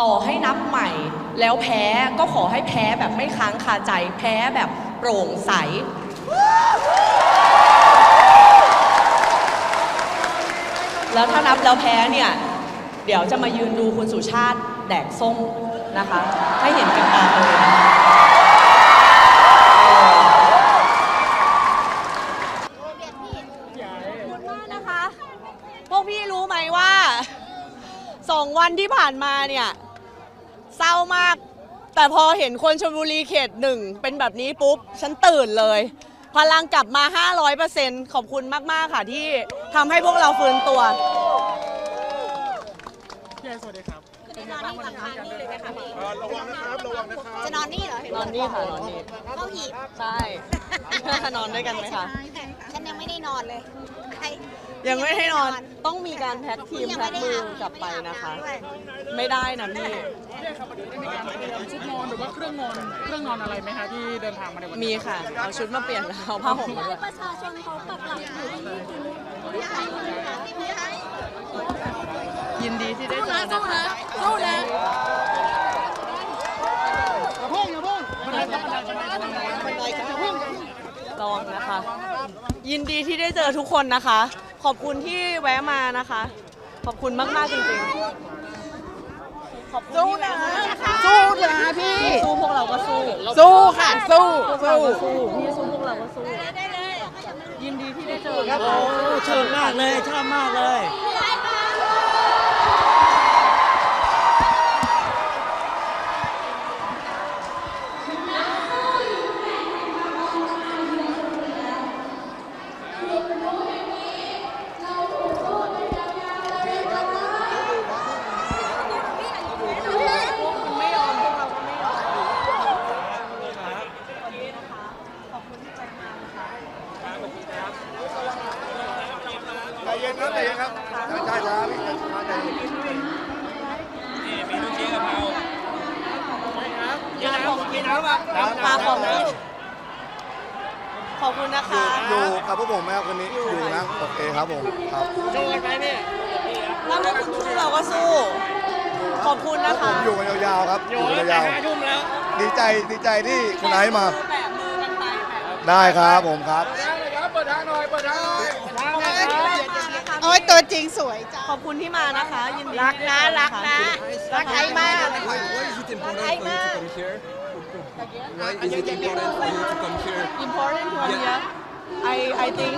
ต่อให้นับใหม่ แล้วแพ้ก็ขอให้แพ้แบบไม่ค้างคาใจ แพ้แบบโปร่งใส แล้วถ้านับแล้วแพ้เนี่ย เดี๋ยวจะมายืนดูคุณสุชาติแดกส้มนะคะ ให้เห็นกับตาเลยนะคะขอบคุณมากนะคะพวกพี่รู้ไหมว่าสองวันที่ผ่านมาเนี่ย เศร้ามาก แต่พอเห็นคนชลบุรีเขตหนึ่งเป็นแบบนี้ปุ๊บ ฉันตื่นเลย พลังกลับมา 500%ขอบคุณมาก ๆ ค่ะที่ทำให้พวกเราฟื้นตัว พี่ไอสวัสดีครับจะนอนนี่กับค้างนี่เลยไหมคะพี่ระวังนะครับระวังนะครับจะนอนนี่เหรอเห็นนอนนี่ค่ะนอนนี่เข้าหีบใช่ นอนด้วยกันไหมคะ ฉันยังไม่ได้นอนเลยใคร ยังไม่ให้นอน ต้องมีการแพ็คทีมแพ็คมือกลับไปนะคะ ไม่ได้นะพี่พี่ไอครับวันนี้ได้มีการเตรียมชุดนอนหรือว่าเครื่องนอนเครื่องนอนอะไรไหมฮะที่เดินทางมาในวันนี้มีค่ะ เอาชุดมาเปลี่ยนแล้วเอาผ้าห่มมาด้วยประชาชนเขาปักหลักอยู่ที่นี่ยินดีที่ได้เจอนะคะสู้นะอย่าพุ่งอย่าพุ่งบันไดครับบันไดบันไดบันไดอย่าพุ่งอย่าพุ่งลองนะคะ ยินดีที่ได้เจอทุกคนนะคะ ขอบคุณที่แวะมานะคะ ขอบคุณมากๆจริงๆขอบคุณที่แวะมานะคะสู้นะพี่ สู้พวกเราก็สู้สู้ค่ะ สู้พวกเราสู้ก็สู้พี่สู้พวกเราก็สู้ยินดีที่ได้เจอนะคะชอบมากเลย ชอบมากเลย ไม่ยอมพวกเราก็ไม่ยอม ใจเย็นครับใจเย็นครับช้าช้าพี่ช้าใจเย็น มาของกินมาของกินขอบคุณนะคะ อยู่กับพวกผมไหมครับคนนี้อยู่นะโอเคครับผมครับ ถ้าพวกคุณสู้ เราก็สู้ ขอบคุณนะผคะมอยู่กันยาวๆครับอยู่กันยาวๆดีใจดีใจที่คุณไอซ์มา แปะมือกันไปแปะได้ครับผมครับเปิดทางหน่อยเปิดทางหน่อยทางนะครับโอ้ยตัวจริงสวยจังขอบคุณที่มานะคะยินดีรักนะรักนะ รักไอ้มาก Why, why is it important for you to come here? Why is it important for you to come here? important to here I I think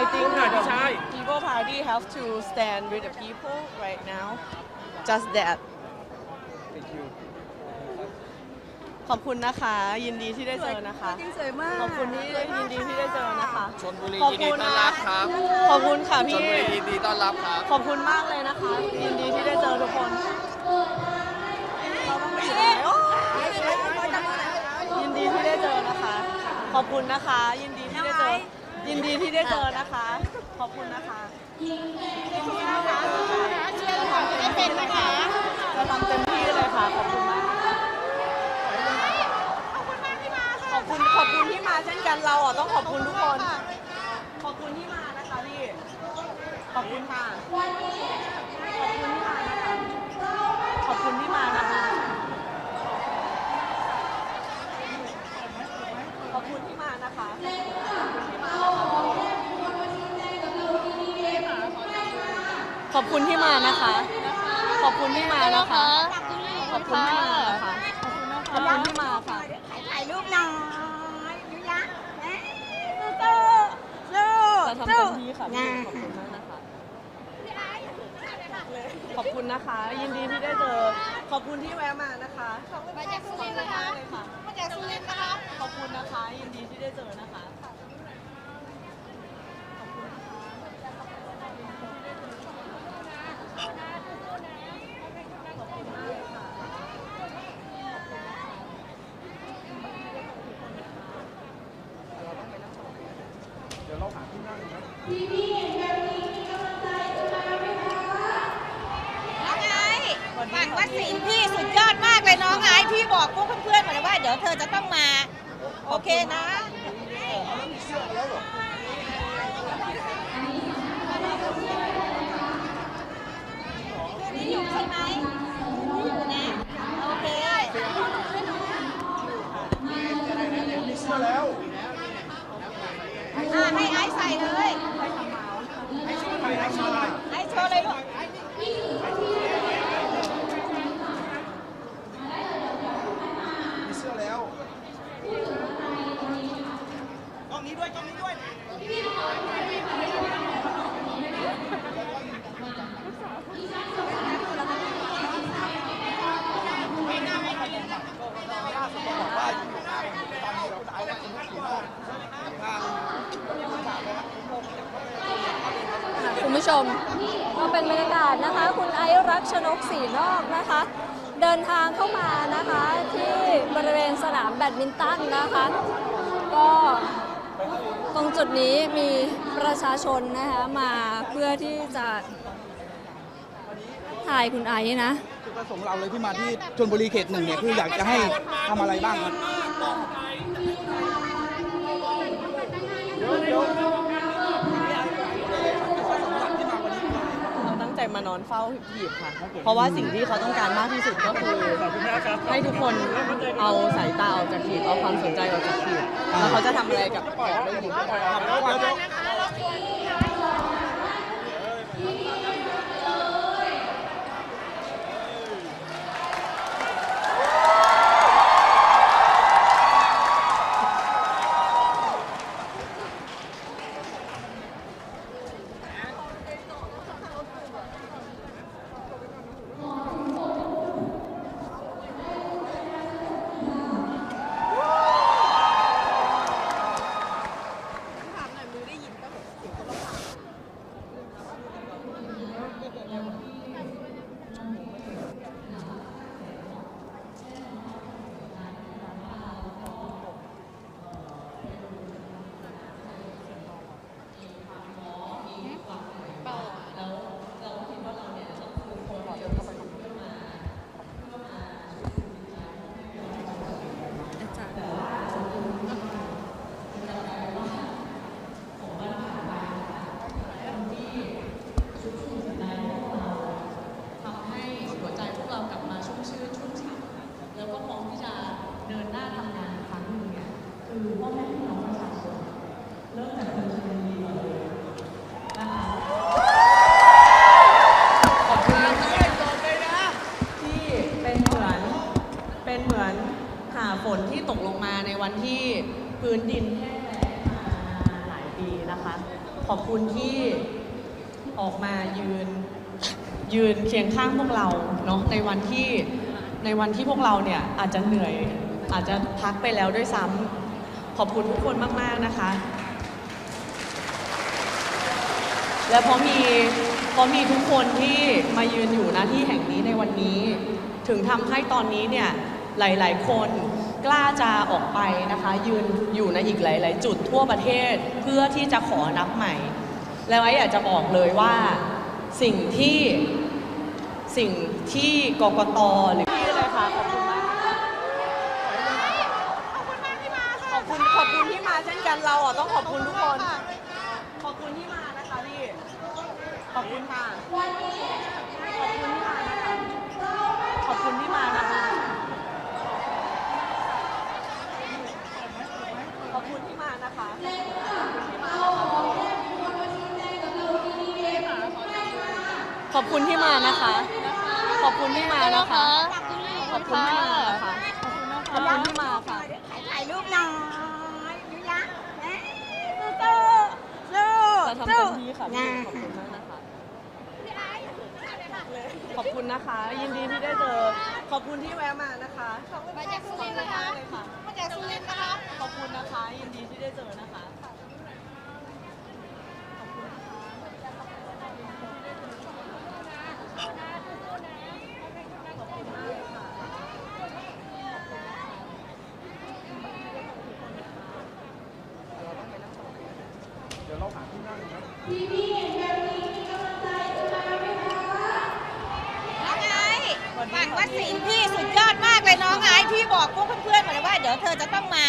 I think the people party have to stand with the people right now just that Thank you. ขอบคุณนะคะ ยินดีที่ได้เจอนะคะสวยมากขอบคุณที่ยินดีที่ได้เจอนะคะ ชนบุรีขอบยินดีคุณต้อนนะรับครับขอบคุณค่ะชพี่นบุรียินดีต้อนรับครับ ขอบคุณมากเลยนะคะ ยินดีที่ได้เจอทุกคนเราต้องไปอยู่ตรงไหนโอ้ยยินดีที่ได้เจอนะคะ ขอบคุณนะคะ ยินดีที่ได้เจอ ยินดีที่ได้เจอนะคะ ขอบคุณนะคะไม่เป็นนะคะจะทำเต็มที่เลยค่ะ ขอบคุณมากขอบคุณขอบคุณที่มาเช่นกันเราอะต้องขอบคุณทุกคน ขอบคุณที่มานะคะพี่ ขอบคุณค่ะ ขอบคุณที่มานะคะ ขอบคุณที่มานะคะ ขอบคุณที่มานะคะ ขอบคุณที่มานะคะขอบคุณที่มานะคะ ขอบคุณที่มานะคะ ขอบคุณที่มาค่ะถ่ายรูปหน่อยดูยะสู้สู้จะทำเต็มที่ค่ะพี่ขอบคุณมากนะคะ ขอบคุณนะคะ ยินดีที่ได้เจอ ขอบคุณที่แวะมานะคะมาจากสุรินทร์นะคะเลยค่ะ มาจากสุรินทร์นะคะ ขอบคุณนะคะ ยินดีที่ได้เจอนะคะ น้องไอ้ฝั่งว่าสีพี่สุดยอดมากเลยน้องไอ้พี่บอกพวกเพื่อนๆหมาเลยว่า เดี๋ยวเธอจะต้องมา โอเคนะนี่อยู่ใช่ไหม ผู้ชม ก็เป็นบรรยากาศนะคะ คุณไอซ์รัก ชนกสีนอกนะคะ เดินทางเข้ามานะคะที่บริเวณสนามแบดมินตันนะคะ ก็ตรงจุดนี้มีประชาชนนะคะมาเพื่อที่จะถ่ายคุณไอซ์นะจุดประสงค์เราเลยที่มาที่ชลบุรีเขตหนึ่งเนี่ยคืออยากจะให้ทำอะไรบ้างครับ เราตั้งใจ มานอนเฝ้าหีบค่ะ เพราะว่าสิ่งที่เขาต้องการมากที่สุดก็คือให้ทุกคนเอาสายตาออกจากหีบเอาความสนใจออกจากหีบแล้วเขาจะทำอะไรกับของในหีบก็ได้ ทำให้หัวใจพวกเรากลับมาชุ่มชื่นชุ่มฉ่ำแล้วก็พร้อมที่จะเดินหน้าทำงานอีกครั้งหนึ่งเนี่ยคือพ่อแม่พี่น้องประชาชนเริ่มจากคนชลบุรีก่อนเลยนะคะขอบคุณนะคะที่เป็นเหมือนเป็นเหมือนหาฝนที่ตกลงมาในวันที่ พื้นดินแห้งแล้งมาหลายปีนะคะ ขอบคุณที่ออกมายืนยืนเคียงข้างพวกเราเนาะในวันที่ในวันที่พวกเราเนี่ยอาจจะเหนื่อยอาจจะพักไปแล้วด้วยซ้ำขอบคุณทุกคนมาก ๆ นะคะ และเพราะมีเพราะมีทุกคนที่มายืนอยู่หน้าที่แห่งนี้ในวันนี้ ถึงทำให้ตอนนี้เนี่ยหลาย ๆ คน กล้าจะออกไปนะคะ ยืนอยู่ในอีกหลาย ๆ จุดทั่วประเทศเพื่อที่จะขอนับใหม่ แล้วไอ้อยากจะบอกเลยว่าสิ่งที่สิ่งที่กกตหรือที่เลยค่ะขอบคุณมากขอบคุณมากที่มาขอบคุณขอบคุณที่มาเช่นกันเราอะต้องขอบคุณทุกคน ขอบคุณที่มานะคะพี่ขอบคุณค่ะขอบคุณที่มานะคะขอบคุณที่มานะคะ ขอบ คุณที่มานะคะขอบคุณที่มานะคะ ขอบคุณที่มานะคะ ขอบคุณที่มานะคะขอบคุณที่มาค่ะถ่ายรูปหน่อยดูนะสู้สู้จะทำเต็มที่ค่ะพี่ขอบคุณมากนะคะขอบคุณนะคะ ยินดีที่ได้เจอ ขอบคุณที่แวะมานะคะมาจากสุรินทร์นะคะเลยค่ะ มาจากสุรินทร์นะคะ ขอบคุณนะคะ ยินดีที่ได้เจอนะคะ น้องไอ้ฝั่งวัดสิงพี่สุดยอดมากเลยน้องไอ้พี่บอกพวกเพื่อนๆหมดเลยว่าเดี๋ยวเธอจะต้องมา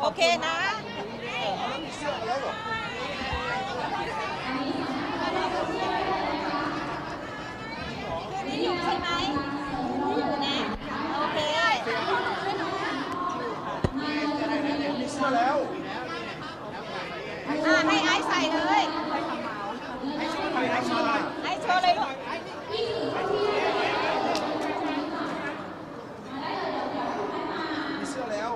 โอเคนะคนนี้อยู่ใช่ไหมอยู่นะ โอเคมีเสื้อแล้วอ่าให้ไอซ์ใส่เลย ไอซ์โชว์เลยลูก มีเสื้อแล้ว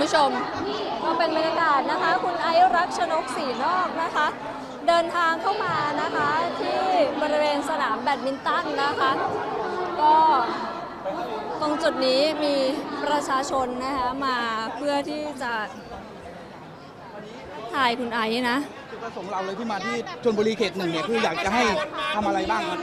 ผู้ชม ก็เป็นบรรยากาศนะคะ คุณไอซ์รักช นกสีนอกนะคะ เดินทางเข้ามานะคะที่บริเวณสนามแบดมินตันนะคะ ก็ตรงจุดนี้มีประชาชนนะคะมาเพื่อที่จะถ่ายคุณไอซ์นะจุดประสงค์เราเลยที่มาที่ชลบุรีเขตหนึ่งเนี่ยคืออยากจะให้ทำอะไรบ้างครับ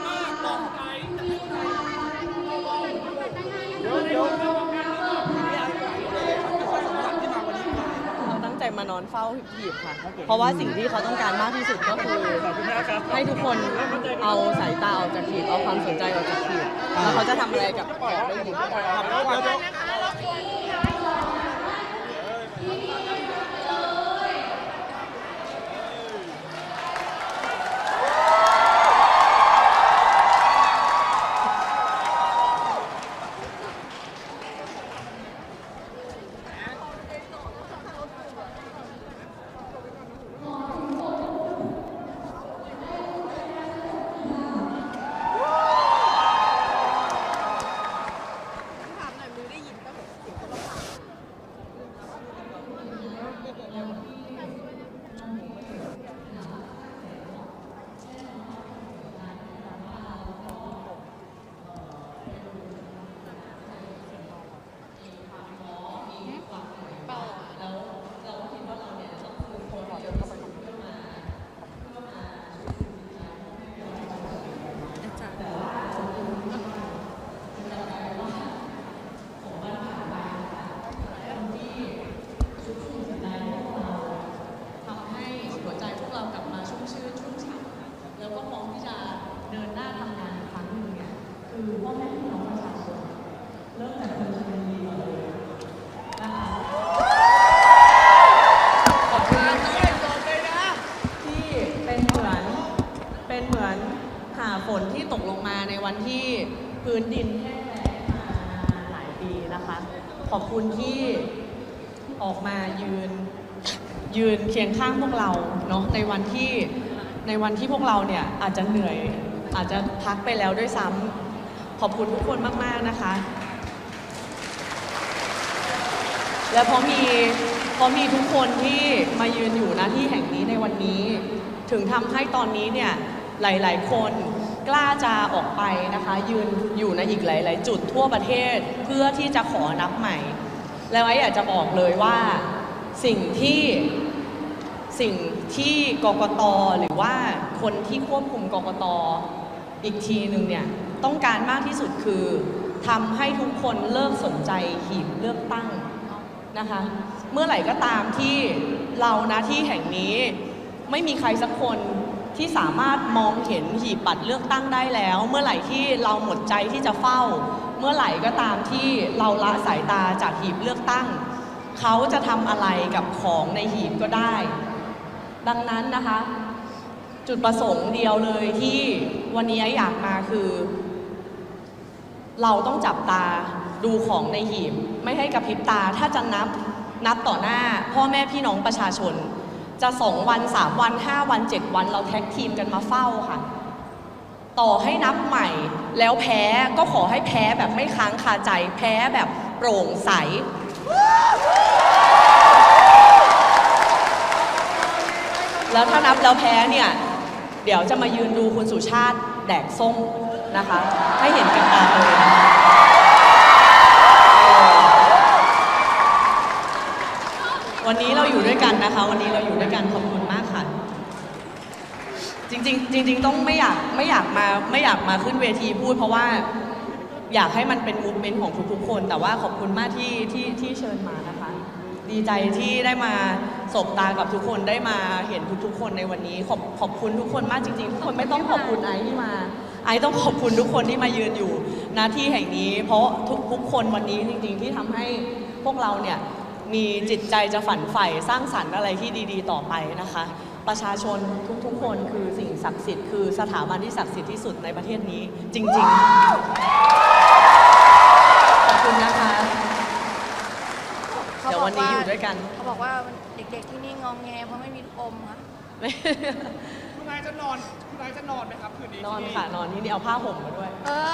เราตั้งใจ มานอนเฝ้าหีบค่ะ เพราะว่าสิ่งที่เขาต้องการมากที่สุดก็คือให้ทุกคนเอาสายตาออกจากหีบเอาความสนใจออกจากหีบแล้วเขาจะทำอะไรกับของในหีบก็ได้ทำให้หัวใจพวกเรากลับมาชุ่มชื่นชุ่มฉ่ำแล้วก็พร้อมที่จะเดินหน้าทำงานอีกครั้งหนึ่งเนี่ยคือพ่อแม่พี่น้องประชาชนเริ่มจากคนชลบุรีก่อนเลยนะคะขอบคุณนะคะที่เป็นเหมือนเป็นเหมือนหา ฝนที่ตกลงมาในวันที่พื้นดินแห้งแล้งมาหลายปีนะคะ ขอบคุณที่ออกมายืนยืนเคียงข้างพวกเราเนาะในวันที่ในวันที่พวกเราเนี่ยอาจจะเหนื่อยอาจจะพักไปแล้วด้วยซ้ำขอบคุณทุกคนมาก ๆ นะคะ และเพราะมีเพราะมีทุกคนที่มายืนอยู่หน้าที่แห่งนี้ในวันนี้ ถึงทำให้ตอนนี้เนี่ย หลาย ๆ คนกล้าจะออกไปนะคะ ยืนอยู่ในอีกหลาย ๆ จุดทั่วประเทศเพื่อที่จะขอนับใหม่ แล้วไอ้อยากจะบอกเลยว่าสิ่งที่สิ่งที่กกตหรือว่าคนที่ควบคุมกกตอีกทีหนึ่งเนี่ยต้องการมากที่สุดคือทำให้ทุกคนเลิกสนใจหีบเลือกตั้งนะคะ เมื่อไหร่ก็ตามที่เรานะที่แห่งนี้ไม่มีใครสักคน ที่สามารถมองเห็นหีบบัตรเลือกตั้งได้แล้ว เมื่อไหร่ที่เราหมดใจที่จะเฝ้า เมื่อไหร่ก็ตามที่เราละสายตาจากหีบเลือกตั้ง เขาจะทำอะไรกับของในหีบก็ได้ ดังนั้นนะคะ จุดประสงค์เดียวเลยที่วันนี้อยากมาคือ เราต้องจับตาดูของในหีบ ไม่ให้กระพริบตาถ้าจะนับนับต่อหน้าพ่อแม่พี่น้องประชาชน จะสองวันสามวันห้าวันเจ็ดวันเราแท็กทีมกันมาเฝ้าค่ะ ต่อให้นับใหม่แล้วแพ้ก็ขอให้แพ้แบบไม่ค้างคาใจ แพ้แบบโปร่งใส แล้วถ้านับแล้วแพ้เนี่ย เดี๋ยวจะมายืนดูคุณสุชาติแดกส้มนะคะ ให้เห็นกันตาเลยนะคะ วันนี้เราอยู่ด้วยกันนะคะ วันนี้เราอยู่ด้วยกันขอบคุณมากค่ะ จริงๆจริง ๆ ต้องไม่อยากไม่อยากมาไม่อยากมาขึ้นเวทีพูด เพราะว่าอยากให้มันเป็นมูฟเมนต์ของทุกๆคน แต่ว่าขอบคุณมากที่ที่ที่เชิญมานะคะ ดีใจที่ได้มาสบตากับทุกคนได้มาเห็นทุกๆ คนในวันนี้ขอบขอบคุณทุกคนมากจริงๆทุกคนไม่ต้องขอบคุณไอซ์ที่มาไอซ์ต้องขอบคุณทุกคนที่มายืนอยู่หน้าที่แห่งนี้ เพราะทุกทุกคนวันนี้จริง ๆ ที่ทำให้พวกเราเนี่ย มีจิตใจจะฝันใฝ่สร้างสรรค์อะไรที่ดีๆ ต่อไปนะคะ ประชาชนทุกๆ คนคือสิ่งศักดิ์สิทธิ์คือสถาบันที่ศักดิ์สิทธิ์ที่สุดในประเทศนี้ จริง ๆ ขอบคุณนะคะ เดี๋ยววันนี้อยู่ด้วยกัน เขาบอกว่าเด็กๆที่นี่งองแงเพราะไม่มีลูกอมค่ะ คุณนายจะนอน คุณนายจะนอนไหมครับคืนนี้นอนค่ะนอนที่นี่เอาผ้าห่มมาด้วย เออ